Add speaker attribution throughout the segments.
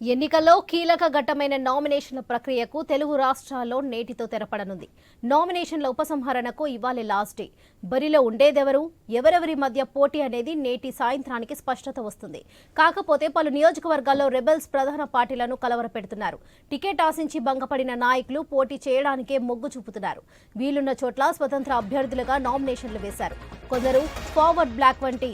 Speaker 1: ఎన్నికల్లో కీలక ఘట్టమైన నామినేషన్ల ప్రక్రియకు తెలుగు రాష్ట్రాల్లో నేటితో తెరపడనుంది. నామినేషన్ల ఉపసంహరణకు ఇవాళ లాస్ట్ డే. బరిలో ఉండేదెవరు? ఎవరెవరి మధ్య పోటీ అనేది నేటి సాయంత్రానికి స్పష్టత వస్తుంది. కాకపోతే పలు నియోజకవర్గాల్లో రెబెల్స్ ప్రధాన పార్టీలను కలవరపెడుతున్నారు. టికెట్ ఆశించి భంగపడిన నాయకులు పోటీ చేయడానికే మొగ్గు చూపుతున్నారు. వీలున్న చోట్ల స్వతంత్ర అభ్యర్థులుగా నామినేషన్లు వేశారు. కొందరు ఫార్వర్డ్ బ్లాక్ వంటి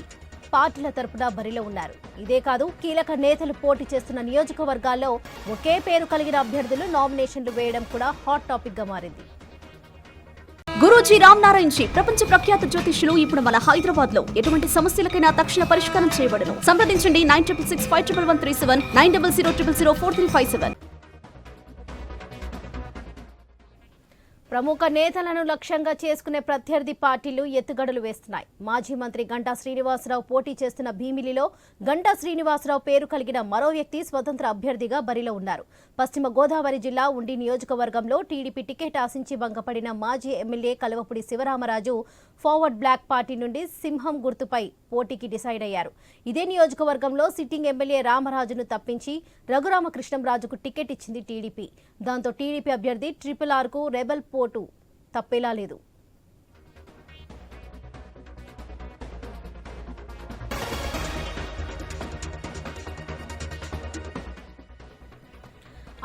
Speaker 1: పార్టీల తరపున బరిలో ఉన్నారు. ఇదే కాదు కీలక నేతలు పోటీ చేస్తున్న నియోజకవర్గాల్లో ఒకే పేరు కలిగిన అభ్యర్థులు నామినేషన్లు వేయడం కూడా హాట్ టాపిక్గా మారింది.
Speaker 2: గురూజీ రామ్ నారాయణ్ జీ ప్రపంచ ప్రఖ్యాత జ్యోతిష్యులు ఇప్పుడు మన హైదరాబాద్లో ఎటువంటి సమస్యలకైనా తక్షణ పరిష్కారం చేయబడను. సంప్రదించండి nine triple six five triple one three seven nine double zero triple zero four three five seven.
Speaker 1: ప్రముఖ నేతలను లక్ష్యంగా చేసుకునే ప్రత్యర్థి పార్టీలు ఎత్తుగడలు వేస్తున్నాయి. మాజీ మంత్రి గంటా శ్రీనివాసరావు పోటీ చేస్తున్న భీమిలిలో గంటా శ్రీనివాసరావు పేరు కలిగిన మరో వ్యక్తి స్వతంత్ర అభ్యర్థిగా బరిలో ఉన్నారు. పశ్చిమ గోదావరి జిల్లా ఉండి నియోజకవర్గంలో టీడీపీ టికెట్ ఆశించి భంగపడిన మాజీ MLA Kalavapudi Sivaramaraju forward bloc party నుండి సింహం గుర్తుపై పోటీకి డిసైడ్ అయ్యారు. ఇదే నియోజకవర్గంలో సిట్టింగ్ ఎమ్మెల్యే రామరాజును తప్పించి రఘురామకృష్ణంరాజుకు టికెట్ ఇచ్చింది టీడీపీ. దాంతో టీడీపీ అభ్యర్థి ట్రిపుల్ ఆర్కు రెబల్ పోటు. తప్పేలా లేదు.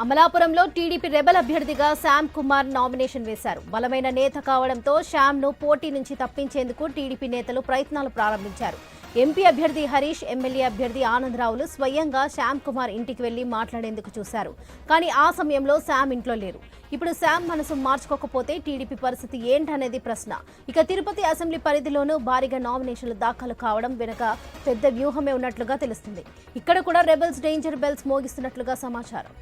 Speaker 1: అమలాపురంలో టీడీపీ రెబల్ అభ్యర్థిగా శ్యామ్ కుమార్ నామినేషన్ వేశారు. బలమైన నేత కావడంతో శ్యామ్ను పోటీ నుంచి తప్పించేందుకు టీడీపీ నేతలు ప్రయత్నాలు ప్రారంభించారు. ఎంపీ అభ్యర్థి హరీష్ ఎమ్మెల్యే అభ్యర్థి ఆనందరావులు స్వయంగా శ్యామ్ కుమార్ ఇంటికి వెళ్ళి మాట్లాడేందుకు చూశారు. కానీ ఆ సమయంలో శ్యామ్ ఇంట్లో లేరు. ఇప్పుడు శ్యామ్ మనసు మార్చుకోకపోతే టీడీపీ పరిస్థితి ఏంటనేది ప్రశ్న. ఇక తిరుపతి అసెంబ్లీ పరిధిలోనూ భారీగా నామినేషన్లు దాఖలు కావడం వెనుక పెద్ద వ్యూహమే ఉన్నట్లుగా తెలుస్తుంది. ఇక్కడ కూడా రెబల్స్ డేంజర్ బెల్స్ మోగిస్తున్నట్లుగా సమాచారం.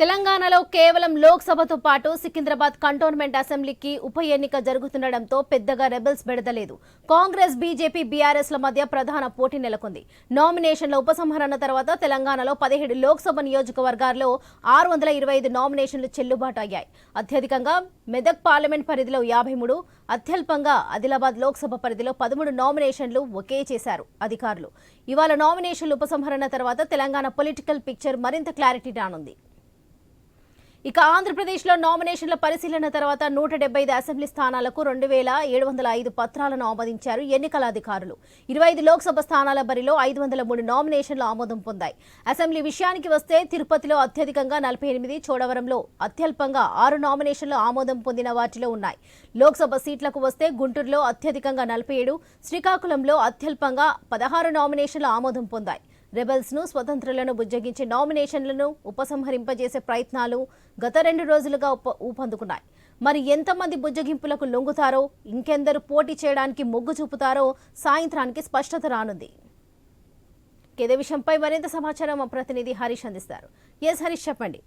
Speaker 1: తెలంగాణలో కేవలం లోక్సభతో పాటు సికింద్రాబాద్ కంటోన్మెంట్ అసెంబ్లీకి ఉప ఎన్నిక జరుగుతుండటంతో పెద్దగా రెబల్స్ బెడదలేదు కాంగ్రెస్ బీజేపీ బీఆర్ఎస్ ల మధ్య ప్రధాన పోటీ నెలకొంది. నామినేషన్ల ఉపసంహరణ తర్వాత తెలంగాణలో పదిహేడు లోక్సభ నియోజకవర్గాల్లో ఆరు వందల ఇరవై ఐదు నామినేషన్లు చెల్లుబాటు అయ్యాయి అత్యధికంగా మెదక్ పార్లమెంట్ పరిధిలో యాభై మూడు అత్యల్పంగా ఆదిలాబాద్ లోక్సభ పరిధిలో పదమూడు నామినేషన్లు ఒకే చేశారు అధికారులు. ఇవాళ నామినేషన్ల ఉపసంహరణ తర్వాత తెలంగాణ పొలిటికల్ పిక్చర్ మరింత క్లారిటీ రానుంది. ఇక ఆంధ్రప్రదేశ్లో నామినేషన్ల పరిశీలన తర్వాత నూట డెబ్బై ఐదు అసెంబ్లీ స్థానాలకు రెండు వేల ఏడు వందల ఐదు పత్రాలను ఆమోదించారు ఎన్నికల అధికారులు. ఇరవై ఐదు లోక్సభ స్థానాల బరిలో ఐదు వందల మూడు నామినేషన్లు ఆమోదం పొందాయి. అసెంబ్లీ విషయానికి వస్తే తిరుపతిలో అత్యధికంగా నలభై ఎనిమిది చోడవరంలో అత్యల్పంగా ఆరు నామినేషన్లు ఆమోదం పొందిన వాటిలో ఉన్నాయి. లోక్సభ సీట్లకు వస్తే గుంటూరులో అత్యధికంగా నలభై ఏడు శ్రీకాకుళంలో అత్యల్పంగా పదహారు నామినేషన్లు ఆమోదం పొందాయి. రెబల్స్ను స్వతంత్రులను బుజ్జగించే నామినేషన్లను ఉపసంహరింపజేసే ప్రయత్నాలు గత రెండు రోజులుగా ఉప ఊపందుకున్నాయి. మరి ఎంతమంది బుజ్జగింపులకు లొంగుతారో ఇంకెందరు పోటీ చేయడానికి మొగ్గు చూపుతారో సాయంత్రానికి స్పష్టత రానుంది. ఇదే విషయంపై మరింత సమాచారం మా ప్రతినిధి హరీష్ అందిస్తారు. ఎస్ హరీష్ చెప్పండి.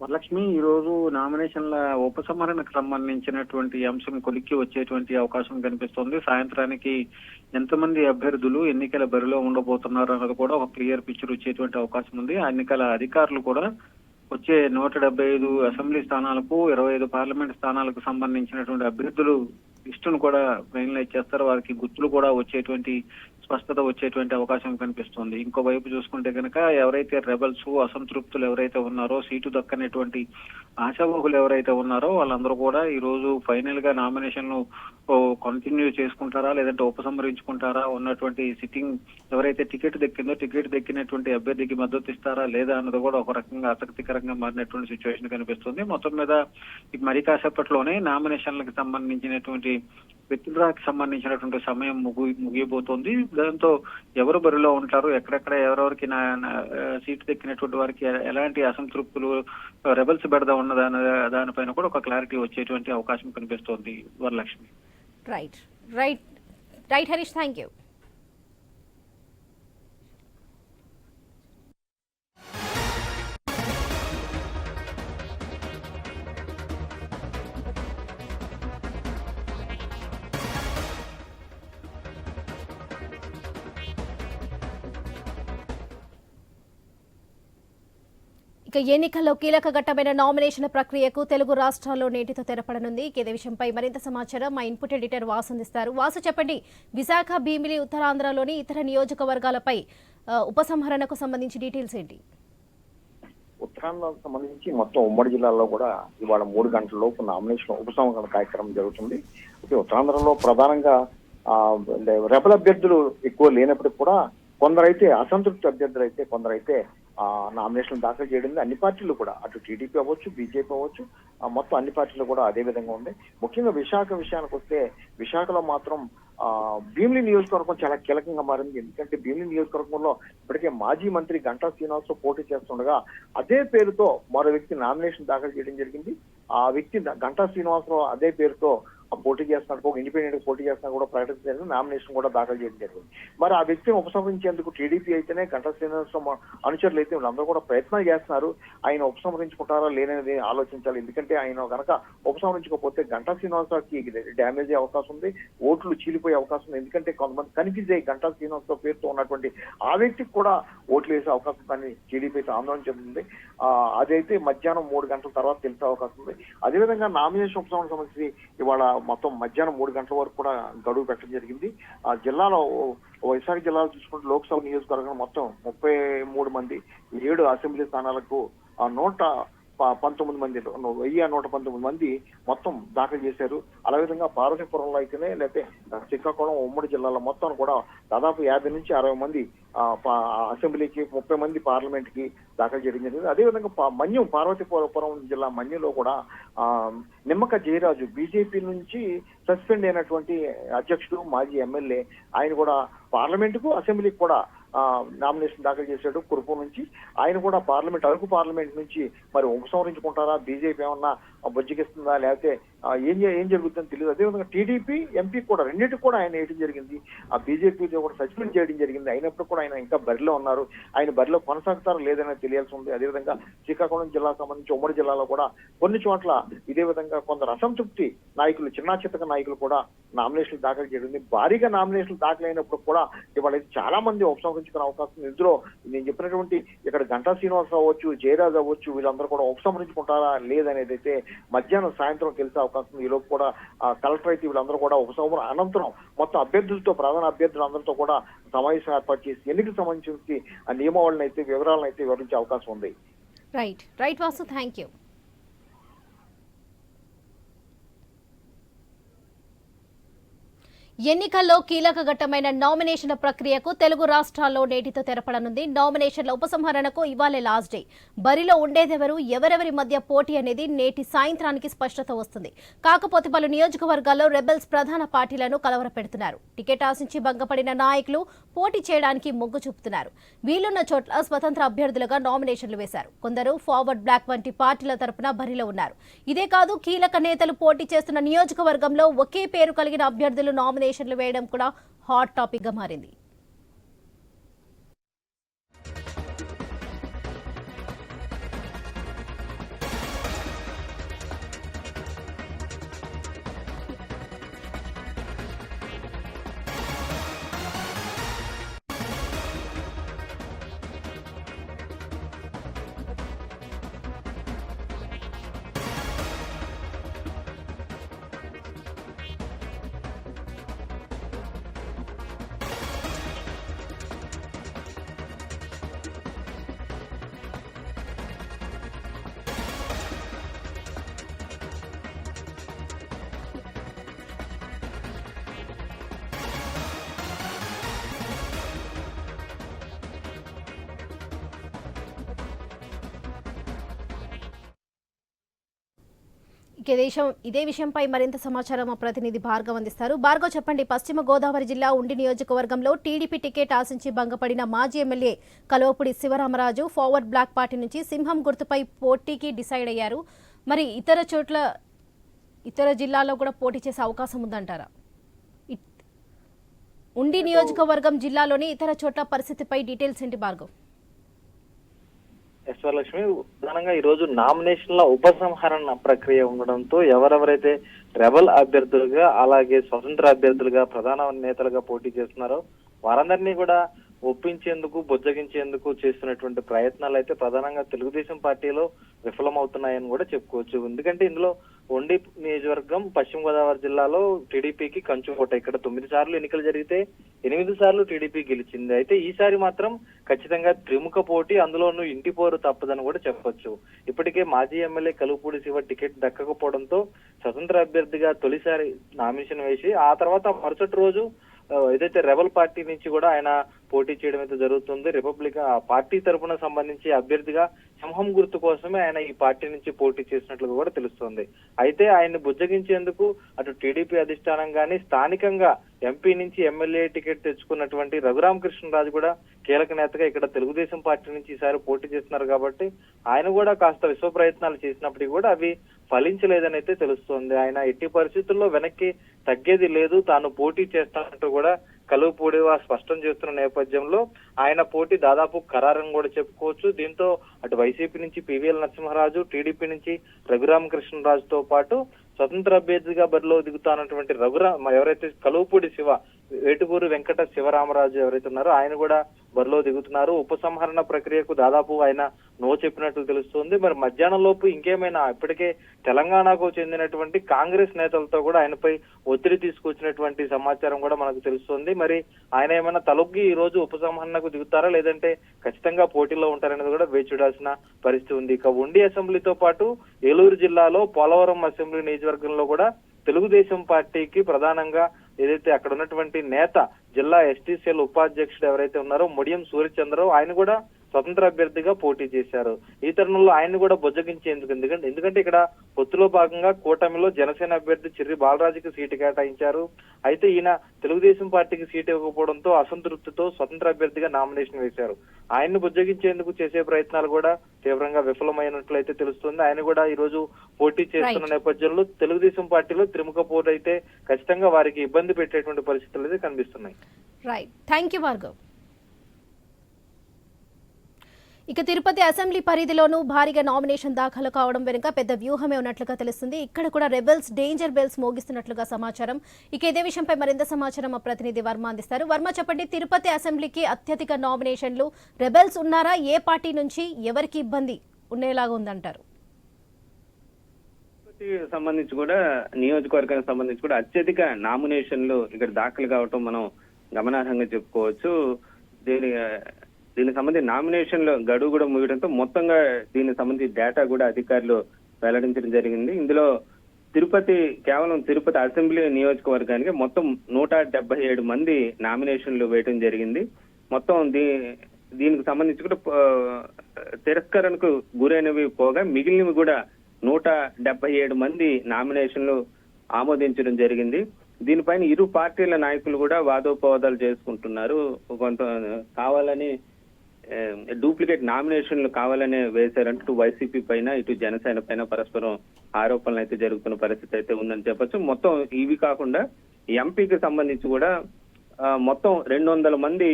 Speaker 3: వరలక్ష్మి ఈ రోజు నామినేషన్ల ఉపసంహరణకు సంబంధించినటువంటి అంశం కొలిక్కి వచ్చేటువంటి అవకాశం కనిపిస్తోంది. సాయంత్రానికి ఎంతమంది అభ్యర్థులు ఎన్నికల బరిలో ఉండబోతున్నారు అన్నది కూడా ఒక క్లియర్ పిక్చర్ వచ్చేటువంటి అవకాశం ఉంది. ఆ ఎన్నికల అధికారులు కూడా వచ్చే నూట డెబ్బై ఐదు అసెంబ్లీ స్థానాలకు ఇరవై ఐదు పార్లమెంట్ స్థానాలకు సంబంధించినటువంటి అభ్యర్థులు లిస్టును కూడా ఫైనలైజ్ చేస్తారు. వారికి గుర్తులు కూడా వచ్చేటువంటి స్పష్టత వచ్చేటువంటి అవకాశం కనిపిస్తుంది. ఇంకో వైపు చూసుకుంటే కనుక ఎవరైతే రెబల్స్ అసంతృప్తులు ఎవరైతే ఉన్నారో సీటు దక్కనటువంటి ఆశావహులు ఎవరైతే ఉన్నారో వాళ్ళందరూ కూడా ఈ రోజు ఫైనల్గా నామినేషన్ కంటిన్యూ చేసుకుంటారా లేదంటే ఉపసంహరించుకుంటారా ఉన్నటువంటి సిట్టింగ్ ఎవరైతే టికెట్ దక్కిందో టికెట్ దక్కినటువంటి అభ్యర్థికి మద్దతు ఇస్తారా లేదా అన్నది కూడా ఒక రకంగా ఆసక్తికరంగా మారినటువంటి సిచ్యువేషన్ కనిపిస్తుంది. మొత్తం మీద మరి కాసేపట్లోనే నామినేషన్లకు సంబంధించినటువంటి విత్డ్రాకి సంబంధించినటువంటి సమయం ముగి ముగియబోతోంది. దాంతో ఎవరు బరిలో ఉంటారు ఎక్కడెక్కడ ఎవరెవరికి నా సీటు దక్కినటువంటి వారికి ఎలాంటి అసంతృప్తులు రెబల్స్ ఉన్న దాని దానిపైన కూడా ఒక క్లారిటీ వచ్చేటువంటి అవకాశం కనిపిస్తోంది Varalakshmi.
Speaker 1: Right right right Harish thank you ఇక ఎన్నికల్లో కీలక ఘట్టమైన నామినేషన్ ప్రక్రియకు తెలుగు రాష్ట్రాల్లో నేటితో తెరపడనుంది. ఇక ఇదే విషయంపై మరింత సమాచారం మా ఇన్పుట్ ఎడిటర్ వాసు అందిస్తారు. వాసు చెప్పండి. విశాఖ భీమిలి ఉత్తరాంధ్రలోని ఇతర నియోజకవర్గాలపై ఉపసంహరణకు సంబంధించి డీటెయిల్స్ ఏంటి?
Speaker 4: ఉత్తరాంధ్రకు సంబంధించి మొత్తం ఉమ్మడి జిల్లాలో కూడా ఇవాళ మూడు గంటల లోపు నామినేషన్ ఉపసంహరణ కార్యక్రమం జరుగుతుంది. ఉత్తరాంధ్రలో ప్రధానంగా ఆ, రెబల్ అభ్యర్థులు ఎక్కువ లేనప్పటికీ కూడా కొందరైతే అసంతృప్తి అభ్యర్థులు అయితే కొందరైతే ఆ, నామినేషన్ దాఖలు చేయడం అన్ని పార్టీలు కూడా. అటు టీడీపీ అవ్వచ్చు బీజేపీ అవ్వచ్చు మొత్తం అన్ని పార్టీలు కూడా అదే విధంగా ఉంది ముఖ్యంగా విశాఖ విషయానికి వస్తే విశాఖలో మాత్రం ఆ, భీమిలి నియోజకవర్గం చాలా కీలకంగా మారింది. ఎందుకంటే భీమిలి నియోజకవర్గంలో ఇప్పటికే మాజీ మంత్రి గంటా శ్రీనివాసరావు పోటీ చేస్తుండగా అదే పేరుతో మరో వ్యక్తి నామినేషన్ దాఖలు చేయడం జరిగింది. ఆ వ్యక్తి గంటా శ్రీనివాసరావు అదే పేరుతో పోటీ చేస్తున్నట్టు ఒక ఇండిపెండెంట్ పోటీ చేస్తున్నా కూడా ప్రకటించడం జరిగింది. నామినేషన్ కూడా దాఖలు చేయడం జరిగింది. మరి ఆ వ్యక్తిని ఉపసంహరించేందుకు టీడీపీ అయితేనే గంట శ్రీనివాసరావు అనుచరులు అయితే వీళ్ళందరూ కూడా ప్రయత్నాలు చేస్తున్నారు. ఆయన ఉపసంహరించుకుంటారా లేనని ఆలోచించాలి. ఎందుకంటే ఆయన గనక ఉపసంహరించకపోతే గంటా శ్రీనివాసరావుకి డ్యామేజ్ అయ్యే అవకాశం ఉంది. ఓట్లు చీలిపోయే అవకాశం ఉంది. ఎందుకంటే కొంతమంది కన్ఫ్యూజ్ అయ్యి గంటా శ్రీనివాసరావు పేరుతో ఉన్నటువంటి ఆ వ్యక్తికి కూడా ఓట్లు వేసే అవకాశం కానీ టీడీపీ అయితే ఆందోళన చెందుతుంది. అదైతే మధ్యాహ్నం మూడు గంటల తర్వాత తెలిసే అవకాశం ఉంది. అదేవిధంగా నామినేషన్ ఉపసంహరణ సంబంధించి ఇవాళ మొత్తం మధ్యాహ్నం మూడు గంటల వరకు కూడా గడువు పెట్టడం జరిగింది. ఆ జిల్లాలో వైశాఖ జిల్లాలో చూసుకుంటే లోక్సభ నియోజకవర్గం మొత్తం ముప్పై మూడు మంది ఏడు అసెంబ్లీ స్థానాలకు ఆ నూట పంతొమ్మిది మంది వెయ్యి నూట పంతొమ్మిది మంది మొత్తం దాఖలు చేశారు. అలా విధంగా పార్వతీపురంలో అయితేనే లేకపోతే శ్రీకాకుళం ఉమ్మడి జిల్లాలో మొత్తం కూడా దాదాపు యాభై నుంచి అరవై మంది పా- అసెంబ్లీకి ముప్పై మంది పార్లమెంట్కి దాఖలు చేయడం జరిగింది. అదేవిధంగా మన్యం పార్వతీపురం జిల్లా మన్యంలో కూడా నిమ్మక జయరాజు బీజేపీ నుంచి సస్పెండ్ అయినటువంటి అధ్యక్షుడు మాజీ ఎమ్మెల్యే ఆయన కూడా పార్లమెంట్కు అసెంబ్లీకి కూడా నామినేషన్ దాఖలు చేశాడు కురుపు నుంచి. ఆయన కూడా పార్లమెంట్ అరకు పార్లమెంట్ నుంచి మరి ఉపసంహరించుకుంటారా? బీజేపీ ఏమన్నా బుజ్జగిస్తుందా? లేకపోతే ఏం ఏం జరుగుతుందో తెలియదు అదేవిధంగా టీడీపీ ఎంపీ కూడా రెండింటికి కూడా ఆయన వేయడం జరిగింది. ఆ బీజేపీతో కూడా సస్పెండ్ చేయడం జరిగింది. అయినప్పుడు కూడా ఆయన ఇంకా బరిలో ఉన్నారు. ఆయన బరిలో కొనసాగుతారో లేదని తెలియాల్సి ఉంది. అదేవిధంగా శ్రీకాకుళం జిల్లాకు సంబంధించి ఉమ్మడి జిల్లాలో కూడా కొన్ని చోట్ల ఇదే విధంగా కొందరు అసంతృప్తి నాయకులు చిన్న చితక నాయకులు కూడా నామినేషన్లు దాఖలు చేయడం భారీగా నామినేషన్లు దాఖలు అయినప్పుడు కూడా ఇవాళ చాలా మంది ఉపసంహరించుకునే అవకాశం ఉంది. ఇందులో నేను చెప్పినటువంటి ఇక్కడ గంటా శ్రీనివాస అవ్వచ్చు జయరాజ్ అవ్వచ్చు వీళ్ళందరూ కూడా ఉపసంహరించుకుంటారా? లేదనేది అయితే మధ్యాహ్నం సాయంత్రం తెలిసే అవకాశం ఉంది. ఈలోపు కూడా కలెక్టర్ అయితే వీళ్ళందరూ కూడా ఉపసంహరణ అనంతరం మొత్తం అభ్యర్థులతో ప్రధాన అభ్యర్థులు అందరితో కూడా సమావేశం ఏర్పాటు చేసి ఎన్నికలకు సంబంధించి ఆ నియమావళిని అయితే వివరాలను అయితే వివరించే అవకాశం ఉంది.
Speaker 1: Right right Vasu thank you ఎన్నికల్లో కీలక ఘట్టమైన నామినేషన్ల ప్రక్రియకు తెలుగు రాష్ట్రాల్లో నేటితో తెరపడనుంది. నామినేషన్ల ఉపసంహరణకు ఇవాళే లాస్ట్ డే బరిలో ఉండేదెవరు? ఎవరెవరి మధ్య పోటీ అనేది నేటి సాయంత్రానికి స్పష్టత వస్తుంది. కాకపోతే పలు నియోజకవర్గాల్లో రెబెల్స్ ప్రధాన పార్టీలను కలవరపెడుతున్నారు. టికెట్ ఆశించి భంగపడిన నాయకులు పోటీ చేయడానికి మొగ్గు చూపుతున్నారు. వీలున్న చోట్ల స్వతంత్ర అభ్యర్థులుగా నామినేషన్లు వేశారు. కొందరు ఫార్వర్డ్ బ్లాక్ వంటి పార్టీల తరపున బరిలో ఉన్నారు. ఇదే కాదు కీలక నేతలు పోటీ చేస్తున్న నియోజకవర్గంలో ఒకే పేరు కలిగిన అభ్యర్థులు నామినేషన్లు వేయడం కూడా హాట్ టాపిక్గా మారింది. ఇక ఇదే విషయం ఇదే విషయంపై మరింత సమాచారం మా ప్రతినిధి భార్గవ్ అందిస్తారు. భార్గవ్ చెప్పండి పశ్చిమ గోదావరి జిల్లా ఉండి నియోజకవర్గంలో టీడీపీ టికెట్ ఆశించి భంగపడిన మాజీ MLA Kalavapudi Sivaramaraju forward bloc party నుంచి సింహం గుర్తుపై పోటీకి డిసైడ్ అయ్యారు. మరి ఇతర చోట్ల ఇతర జిల్లాల్లో కూడా పోటీ చేసే అవకాశం ఉందంటారా? ఉండి నియోజకవర్గం జిల్లాలోని ఇతర చోట్ల పరిస్థితిపై డీటెయిల్స్ ఏంటి భార్గవ్?
Speaker 5: ఎస్ లక్ష్మి ప్రధానంగా ఈ రోజు నామినేషన్ల ఉపసంహరణ ప్రక్రియ ఉండడంతో ఎవరెవరైతే రెబల్ అభ్యర్థులుగా అలాగే స్వతంత్ర అభ్యర్థులుగా ప్రధాన నేతలుగా పోటీ చేస్తున్నారో వారందరినీ కూడా ఒప్పించేందుకు బుజ్జగించేందుకు చేస్తున్నటువంటి ప్రయత్నాలు అయితే ప్రధానంగా తెలుగుదేశం పార్టీలో విఫలమవుతున్నాయని కూడా చెప్పుకోవచ్చు. ఎందుకంటే ఇందులో ఒండి నియోజకవర్గం పశ్చిమ గోదావరి జిల్లాలో టీడీపీకి కంచుకోట ఇక్కడ తొమ్మిది సార్లు ఎన్నికలు జరిగితే ఎనిమిది సార్లు టీడీపీ గెలిచింది. అయితే ఈసారి మాత్రం ఖచ్చితంగా త్రిముఖ పోటీ అందులోనూ ఇంటి పోరు తప్పదని కూడా చెప్పొచ్చు. ఇప్పటికే మాజీ ఎమ్మెల్యే కలుపుపూడి శివ టికెట్ దక్కకపోవడంతో స్వతంత్ర అభ్యర్థిగా తొలిసారి నామినేషన్ వేసి ఆ తర్వాత మరుసటి రోజు ఏదైతే రెబల్ పార్టీ నుంచి కూడా ఆయన పోటీ చేయడం అయితే జరుగుతుంది. రిపబ్లిక్ ఆ పార్టీ తరపున సంబంధించి అభ్యర్థిగా సింహం గుర్తు కోసమే ఆయన ఈ పార్టీ నుంచి పోటీ చేసినట్లుగా కూడా తెలుస్తోంది. అయితే ఆయన్ని బుజ్జగించేందుకు అటు టీడీపీ అధిష్టానం గాని స్థానికంగా ఎంపీ నుంచి ఎమ్మెల్యే టికెట్ తెచ్చుకున్నటువంటి రఘురామ కృష్ణరాజు కూడా కీలక నేతగా ఇక్కడ తెలుగుదేశం పార్టీ నుంచి ఈసారి పోటీ చేస్తున్నారు కాబట్టి ఆయన కూడా కాస్త విశ్వ ప్రయత్నాలు చేసినప్పటికీ కూడా అవి ఫలించలేదని అయితే తెలుస్తోంది. ఆయన ఎట్టి పరిస్థితుల్లో వెనక్కి తగ్గేది లేదు. తాను పోటీ చేస్తానంటూ కూడా కలువుపూడివా స్పష్టం చేస్తున్న నేపథ్యంలో ఆయన పోటీ దాదాపు ఖరారని కూడా చెప్పుకోవచ్చు. దీంతో అటు వైసీపీ నుంచి పివిఎల్ నరసింహరాజు టీడీపీ నుంచి రఘురామకృష్ణరాజుతో పాటు స్వతంత్ర అభ్యర్థిగా బరిలో దిగుతానటువంటి రఘురా ఎవరైతే కలువుపూడి శివ వేటుకూరు వెంకట శివరామరాజు ఎవరైతే ఉన్నారో ఆయన కూడా బరిలో దిగుతున్నారు. ఉపసంహరణ ప్రక్రియకు దాదాపు ఆయన నో చెప్పినట్లు తెలుస్తుంది. మరి మధ్యాహ్నం లోపు ఇంకేమైనా ఇప్పటికే తెలంగాణకు చెందినటువంటి కాంగ్రెస్ నేతలతో కూడా ఆయనపై ఒత్తిడి తీసుకొచ్చినటువంటి సమాచారం కూడా మనకు తెలుస్తుంది. మరి ఆయన ఏమైనా తలొగ్గి ఈ రోజు ఉపసంహరణకు దిగుతారా? లేదంటే ఖచ్చితంగా పోటీలో ఉంటారనేది కూడా వేచి చూడాల్సిన పరిస్థితి ఉంది. ఇక ఉండి అసెంబ్లీతో పాటు ఏలూరు జిల్లాలో పోలవరం అసెంబ్లీ నియోజకవర్గంలో కూడా తెలుగుదేశం పార్టీకి ప్రధానంగా ఏదైతే అక్కడ ఉన్నటువంటి నేత జిల్లా ఎస్టీసీఎల్ ఉపాధ్యక్షుడు ఎవరైతే ఉన్నారో ముడియం సూర్యచంద్రరావు ఆయన కూడా స్వతంత్ర అభ్యర్థిగా పోటీ చేశారు. ఈ తరుణంలో ఆయన్ని కూడా బుజ్జగించేందుకు ఎందుకంటే ఎందుకంటే ఇక్కడ పొత్తులో భాగంగా కూటమిలో జనసేన అభ్యర్థి చిర్రి బాలరాజుకి సీటు కేటాయించారు. అయితే ఈయన తెలుగుదేశం పార్టీకి సీటు ఇవ్వకపోవడంతో అసంతృప్తితో స్వతంత్ర అభ్యర్థిగా నామినేషన్ వేశారు. ఆయన్ని బుజ్జగించేందుకు చేసే ప్రయత్నాలు కూడా తీవ్రంగా విఫలమైనట్లయితే తెలుస్తుంది. ఆయన కూడా ఈ రోజు పోటీ చేస్తున్న. నేపథ్యంలో తెలుగుదేశం పార్టీలో త్రిముఖ పోటీ అయితే ఖచ్చితంగా వారికి ఇబ్బంది పెట్టేటువంటి పరిస్థితులు అయితే కనిపిస్తున్నాయి.
Speaker 1: రైట్ థ్యాంక్ యూ భార్గవ్ ఇక తిరుపతి అసెంబ్లీ పరిధిలోనూ భారీగా నామినేషన్ దాఖలు కావడం వెనుక పెద్ద వ్యూహమే ఉన్నట్లుగా తెలుస్తుంది. ఇక్కడ కూడా రెబెల్స్ డేంజర్ బెల్స్ మోగిస్తున్నట్లుగా సమాచారం. ఇక ఇదే విషయంపై మరింత సమాచారం మా ప్రతినిధి వర్మ అందిస్తారు. వర్మ చెప్పండి తిరుపతి అసెంబ్లీకి అత్యధిక నామినేషన్లు రెబెల్స్ ఉన్నారా? ఏ పార్టీ నుంచి ఎవరికి ఇబ్బంది ఉండేలాగా ఉందంటారు?
Speaker 6: సంబంధించి కూడా నియోజకవర్గానికి సంబంధించి కూడా అత్యధిక నామినేషన్లు ఇక్కడ దాఖలు కావటం మనం గమనార్హంగా చెప్పుకోవచ్చు. దీని దీనికి సంబంధించి నామినేషన్లు గడువు కూడా ముగియడంతో మొత్తంగా దీనికి సంబంధించి డేటా కూడా అధికారులు వెల్లడించడం జరిగింది. ఇందులో తిరుపతి కేవలం తిరుపతి అసెంబ్లీ నియోజకవర్గానికి మొత్తం నూట డెబ్బై ఏడు మంది నామినేషన్లు వేయడం జరిగింది. మొత్తం దీ దీనికి సంబంధించి కూడా తిరస్కరణకు గురైనవి పోగా మిగిలినవి కూడా నూట డెబ్బై ఏడు మంది నామినేషన్లు ఆమోదించడం జరిగింది. దీనిపైన ఇరు పార్టీల నాయకులు కూడా వాదోపవాదాలు చేసుకుంటున్నారు. కొంత కావాలని డూప్లికేట్ నామినేషన్లు కావాలనే వేశారంటూ వైసీపీ పైన ఇటు జనసేన పైన పరస్పరం ఆరోపణలు అయితే జరుగుతున్న పరిస్థితి అయితే ఉందని చెప్పొచ్చు. మొత్తం ఇవి కాకుండా ఎంపీకి సంబంధించి కూడా ఆ, మొత్తం రెండు వందల మంది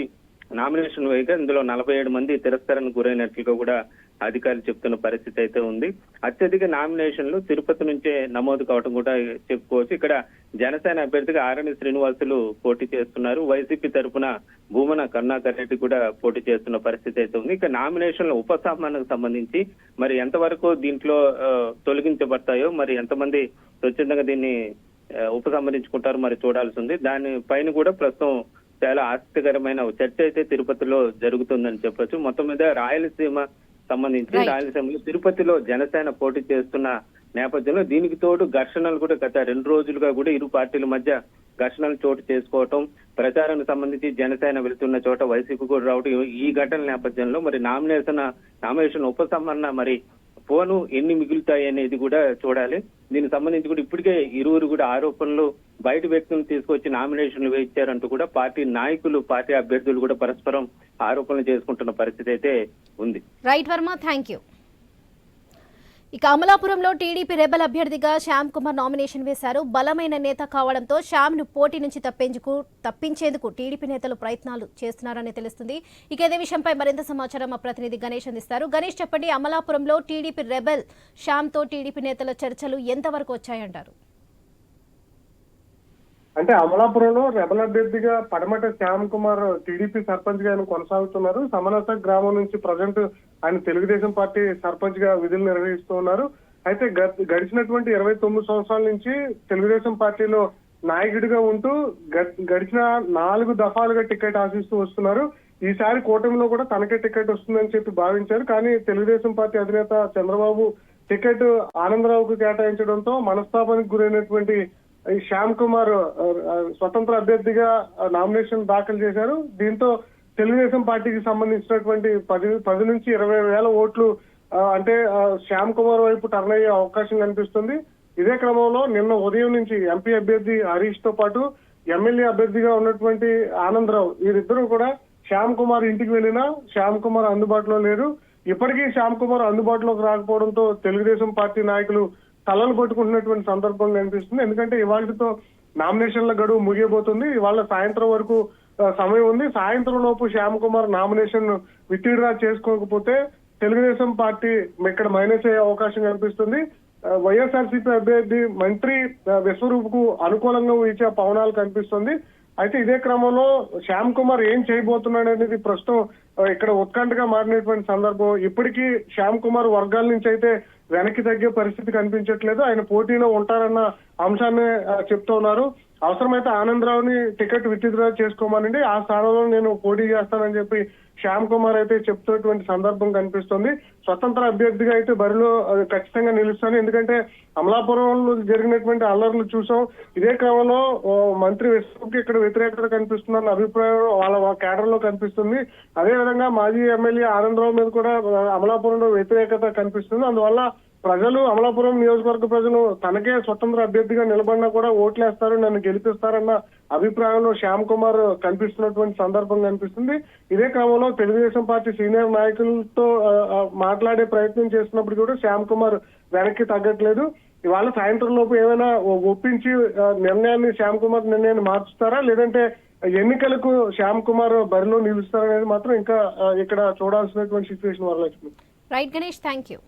Speaker 6: నామినేషన్ వేయగా ఇందులో నలభై ఏడు మంది తిరస్కరణకు గురైనట్లుగా కూడా అధికారులు చెప్తున్న పరిస్థితి అయితే ఉంది. అత్యధిక నామినేషన్లు తిరుపతి నుంచే నమోదు కావడం కూడా చెప్పుకోవచ్చు. ఇక్కడ జనసేన అభ్యర్థిగా ఆరణి శ్రీనివాసులు పోటీ చేస్తున్నారు. వైసీపీ తరపున భూమన కరుణాకర్ రెడ్డి కూడా పోటీ చేస్తున్న పరిస్థితి అయితే ఉంది. ఇక నామినేషన్ల ఉపసంహరణకు సంబంధించి మరి ఎంతవరకు దీంట్లో తొలగించబడతాయో మరి ఎంతమంది స్వచ్ఛందంగా దీన్ని ఉపసంహరించుకుంటారు మరి చూడాల్సి ఉంది. దాని పైన కూడా ప్రస్తుతం చాలా ఆసక్తికరమైన చర్చ అయితే తిరుపతిలో జరుగుతుందని చెప్పొచ్చు. మొత్తం మీద రాయలసీమ సంబంధించి. రాయలసీమలో తిరుపతిలో జనసేన పోటీ చేస్తున్న నేపథ్యంలో దీనికి తోడు ఘర్షణలు కూడా గత రెండు రోజులుగా కూడా ఇరు పార్టీల మధ్య ఘర్షణలు చోటు చేసుకోవటం ప్రచారానికి సంబంధించి జనసేన వెళ్తున్న చోట వైసీపీ కూడా రావడం ఈ ఘటన నేపథ్యంలో మరి నామినేషన్ నామినేషన్ ఉపసంహరణ మరి ఫోను ఎన్ని మిగులుతాయి అనేది కూడా చూడాలి. దీనికి సంబంధించి కూడా ఇప్పటికే ఇరువురు కూడా ఆరోపణలు బయట వ్యక్తులను తీసుకొచ్చి నామినేషన్లు వేయించారంటూ కూడా పార్టీ నాయకులు పార్టీ అభ్యర్థులు కూడా పరస్పరం ఆరోపణలు చేసుకుంటున్న పరిస్థితి అయితే ఉంది.
Speaker 1: రైట్ వర్మ థ్యాంక్ యూ ఇక అమలాపురంలో టీడీపీ రెబల్ అభ్యర్థిగా శ్యామ్ కుమార్ నామినేషన్ వేశారు. బలమైన నేత కావడంతో శ్యామ్ను పోటీ నుంచి తప్పించుకు తప్పించేందుకు టీడీపీ నేతలు ప్రయత్నాలు చేస్తున్నారని తెలుస్తుంది. ఇక ఇదే విషయంపై మరింత సమాచారం మా ప్రతినిధి గణేష్ అందిస్తారు. గణేష్ చెప్పండి అమలాపురంలో టీడీపీ రెబల్ శ్యామ్తో టీడీపీ నేతల చర్చలు ఎంతవరకు వచ్చాయంటారు?
Speaker 7: అంటే అమలాపురంలో రెబల్ అభ్యర్థిగా పడమట శ్యామ్ కుమార్ టీడీపీ సర్పంచ్గా ఆయన కొనసాగుతున్నారు. సమనత గ్రామం నుంచి ప్రజెంట్ ఆయన తెలుగుదేశం పార్టీ సర్పంచ్గా విధులు నిర్వహిస్తూ ఉన్నారు. అయితే గడిచినటువంటి ఇరవై తొమ్మిది సంవత్సరాల నుంచి తెలుగుదేశం పార్టీలో నాయకుడిగా ఉంటూ గడిచిన నాలుగు దఫాలుగా టికెట్ ఆశిస్తూ వస్తున్నారు. ఈసారి కూటమిలో కూడా తనకే టికెట్ వస్తుందని చెప్పి భావించారు. కానీ తెలుగుదేశం పార్టీ అధినేత చంద్రబాబు టికెట్ ఆనందరావుకు కేటాయించడంతో మనస్తాపానికి గురైనటువంటి ఈ శ్యామ్ కుమార్ స్వతంత్ర అభ్యర్థిగా నామినేషన్ దాఖలు చేశారు. దీంతో తెలుగుదేశం పార్టీకి సంబంధించినటువంటి పది పది నుంచి ఇరవై వేల ఓట్లు అంటే శ్యామ్ కుమార్ వైపు టర్న్ అయ్యే అవకాశం కనిపిస్తుంది. ఇదే క్రమంలో నిన్న ఉదయం నుంచి ఎంపీ అభ్యర్థి హరీష్తో పాటు ఎమ్మెల్యే అభ్యర్థిగా ఉన్నటువంటి ఆనందరావు వీరిద్దరూ కూడా శ్యామ్ కుమార్ ఇంటికి వెళ్ళినా శ్యామ్ కుమార్ అందుబాటులో లేరు. ఇప్పటికీ శ్యామ్ కుమార్ అందుబాటులోకి రాకపోవడంతో తెలుగుదేశం పార్టీ నాయకులు తలలు కొట్టుకుంటున్నటువంటి సందర్భం కనిపిస్తుంది. ఎందుకంటే ఇవాళతో నామినేషన్ల గడువు ముగియబోతుంది. ఇవాళ సాయంత్రం వరకు సమయం ఉంది. సాయంత్రం లోపు శ్యామ్ కుమార్ నామినేషన్ విత్డ్రా చేసుకోకపోతే తెలుగుదేశం పార్టీ ఇక్కడ మైనస్ అయ్యే అవకాశం కనిపిస్తుంది. వైఎస్ఆర్సీపీ అభ్యర్థి మంత్రి ఆ, విశ్వరూప్కు అనుకూలంగా ఇచ్చే పవనాలు కనిపిస్తుంది. అయితే ఇదే క్రమంలో శ్యామ్ కుమార్ ఏం చేయబోతున్నాడు అనేది ప్రస్తుతం ఇక్కడ ఉత్కంఠగా మారినటువంటి సందర్భం. ఇప్పటికీ శ్యామ్ కుమార్ వర్గాల నుంచి అయితే వెనక్కి తగ్గే పరిస్థితి కనిపించట్లేదు. ఆయన పోటీలో ఉంటారన్న అంశాన్ని ఆ, చెప్తూ ఉన్నారు. అవసరమైతే ఆనందరావుని టికెట్ విత్డ్రా చేసుకోమనండి. ఆ స్థానంలో నేను పోటీ చేస్తానని చెప్పి శ్యామ్ కుమార్ అయితే చెప్తున్నటువంటి సందర్భం కనిపిస్తుంది. స్వతంత్ర అభ్యర్థిగా అయితే బరిలో ఖచ్చితంగా నిలుస్తాను. ఎందుకంటే అమలాపురంలో జరిగినటువంటి అల్లర్లు చూసాం. ఇదే క్రమంలో మంత్రి విశ్వకి ఇక్కడ వ్యతిరేకత కనిపిస్తుందన్న అభిప్రాయం వాళ్ళ కేడర్లో కనిపిస్తుంది. అదే విధంగా మాజీ ఎమ్మెల్యే ఆనందరావు మీద కూడా అమలాపురంలో వ్యతిరేకత కనిపిస్తుంది. అందువల్ల ప్రజలు అమలాపురం నియోజకవర్గ ప్రజలు తనకే స్వతంత్ర అభ్యర్థిగా నిలబడినా కూడా ఓట్లేస్తారు నన్ను గెలిపిస్తారన్న అభిప్రాయంలో శ్యామ్ కుమార్ కనిపిస్తున్నటువంటి సందర్భం కనిపిస్తుంది. ఇదే క్రమంలో తెలుగుదేశం పార్టీ సీనియర్ నాయకులతో మాట్లాడే ప్రయత్నం చేస్తున్నప్పుడు కూడా శ్యామ్ కుమార్ వెనక్కి తగ్గట్లేదు. ఇవాళ సాయంత్రం లోపు ఏమైనా ఒప్పించి నిర్ణయాన్ని శ్యామ్ కుమార్ నిర్ణయాన్ని మార్చుతారా? లేదంటే ఎన్నికలకు శ్యామ్ కుమార్ బరిలో నిలుస్తారనేది మాత్రం ఇంకా ఇక్కడ చూడాల్సినటువంటి situation Varalakshmi.
Speaker 1: Right Ganesh thank you